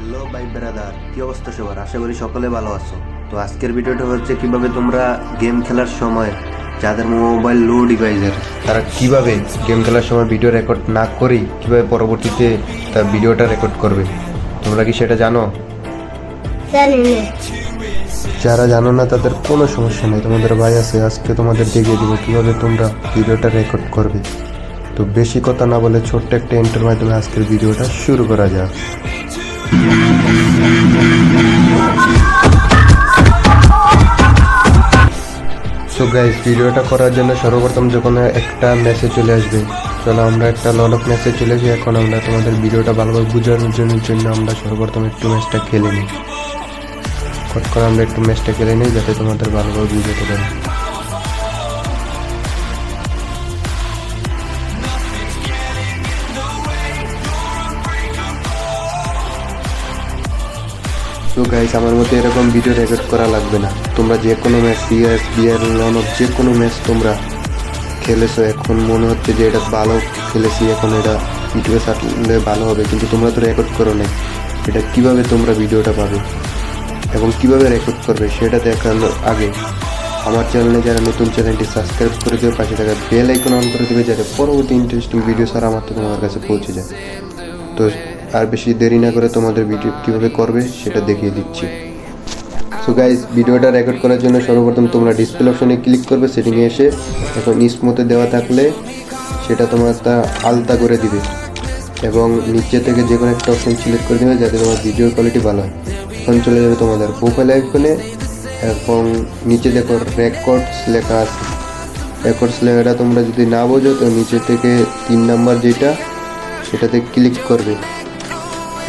Hello ভাই brother. কি অবস্থা সবার? আশা করি সকলে ভালো আছো। তো আজকের ভিডিওটা হচ্ছে কীভাবে তোমরা গেম খেলার সময় যাদের মোবাইল লো ডিভাইসের তারা কীভাবে গেম খেলার সময় ভিডিও রেকর্ড না করেই কীভাবে পরবর্তীতে তার ভিডিওটা রেকর্ড করবে। তোমরা কি সেটা জানো? যারা জানো না তাদের কোনো সমস্যা নেই। তোমাদের ভাই আছে আজকে তোমাদের দেখিয়ে দিব কীভাবে তোমরা ভিডিওটা রেকর্ড করবে। তো বেশি কথা না বলে ছোট্ট একটা এন্টার মাধ্যমে আজকের ভিডিওটা শুরু করা যাক। সো গাইস ভিডিওটা করার জন্য সর্বপ্রথম যখন একটা মেসেজ চলে আসবে, চলো আমরা একটা ললক মেসেজ চলে আসি, এখন আমরা তোমাদের ভিডিওটা ভালোভাবে বোঝানোর জন্য জন্য আমরা সর্বপ্রথম একটু ম্যাচটা খেলে নিই। কতক্ষণ আমরা একটু ম্যাচটা খেলে নিই, যাতে তোমাদের ভালোভাবে বুঝতে পারি। সো গাইস আমার মতে এরকম ভিডিও রেকর্ড করা লাগবে না। তোমরা যে কোনো match CS BR lawn of যে কোনো ম্যাচ তোমরা খেলেছো, এখন মনে হচ্ছে যে এটা ভালো খেলেছি, এখন এটা ইউটিউবে ছাড়লে ভালো হবে, কিন্তু তোমরা তো রেকর্ড করো না এটা কীভাবে তোমরা ভিডিওটা পাবে? এবং কীভাবে রেকর্ড করবে, সেটা দেখানোর আগে আমার চ্যানেলে যারা নতুন চ্যানেলটি সাবস্ক্রাইব করে দেবে পাশে থাকা বেল আইকন অন করে দেবে, যাতে পরবর্তী ইন্টারেস্টিং ভিডিও ছাড়া আমার তো তোমার কাছে পৌঁছে যায়। তো আর বেশি দেরি না করে তোমাদের ভিডিও কীভাবে করবে সেটা দেখিয়ে দিচ্ছি। সো গাইজ ভিডিওটা রেকর্ড করার জন্য সর্বপ্রথম তোমরা ডিসপ্লে অপশনে ক্লিক করবে সেটিংয়ে এসে এখন স্মুথে দেওয়া থাকলে সেটা তোমার তা আলতা করে দিবে এবং নিচে থেকে যে কোনো একটা অপশন সিলেক্ট করে দেবে যাতে তোমার ভিডিওর কোয়ালিটি ভালো হয়। এখন চলে যাবে তোমাদের প্রোফাইল আইকনে এবং নিচে দেখো রেকর্ডস লেখা আছে। রেকর্ডস লেখাটা তোমরা যদি না বোঝো, তো নিচে থেকে তিন নাম্বার যেটা, সেটাতে ক্লিক করবে।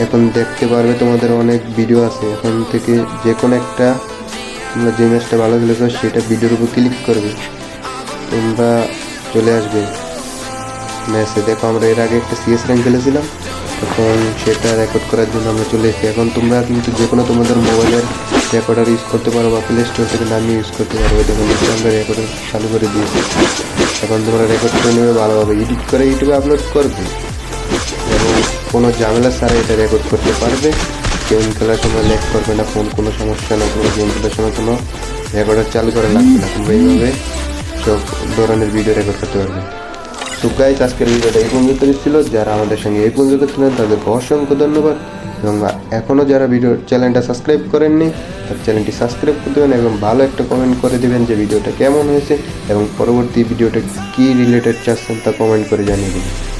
এখন দেখতে পারবে তোমাদের অনেক ভিডিও আছে। এখন থেকে যে কোনো একটা তোমরা যে ম্যাচটা ভালো খেলেছো, সেটা ভিডিওর উপর ক্লিক করবে। তোমরা চলে আসবে। ম্যাচে দেখো, আমরা এর আগে একটা সিএস র্যাঙ্ক খেলেছিলাম। তখন সেটা রেকর্ড করার জন্য আমরা চলে এসেছি। এখন তোমরা কিন্তু যে কোনো তোমাদের মোবাইলের রেকর্ডার ইউজ করতে পারো বা প্লে স্টোর থেকে নামিয়ে ইউজ করতে পারো। দেখুন আমরা রেকর্ডার চালু করে দিয়েছি। এখন তোমরা রেকর্ড করে নেবে, ভালোভাবে এডিট করে ইউটিউবে আপলোড করবে। কোনো ঝামেলা ছাড়া এটা রেকর্ড করতে পারবে। গেম খেলার সময় লেক করবে না ফোন কোনো সমস্যা না কোনো গেম খেলার সময় কোনো রেকর্ডার চালু করা লাগবে না তোমরা এইভাবে সব ধরনের ভিডিও রেকর্ড করতে পারবে। তো গাইজ আজকের ভিডিওটা এই পর্যন্ত ছিল। যারা আমাদের সঙ্গে এই পর্যন্ত ছিলেন, তাদেরকে অসংখ্য ধন্যবাদ এবং এখনও যারা ভিডিও চ্যানেলটা সাবস্ক্রাইব করেননি, তার চ্যানেলটি সাবস্ক্রাইব করে দেবেন এবং ভালো একটা কমেন্ট করে দেবেন যে ভিডিওটা কেমন হয়েছে এবং পরবর্তী ভিডিওটা কী রিলেটেড চাচ্ছেন তা কমেন্ট করে জানিয়ে দেবেন।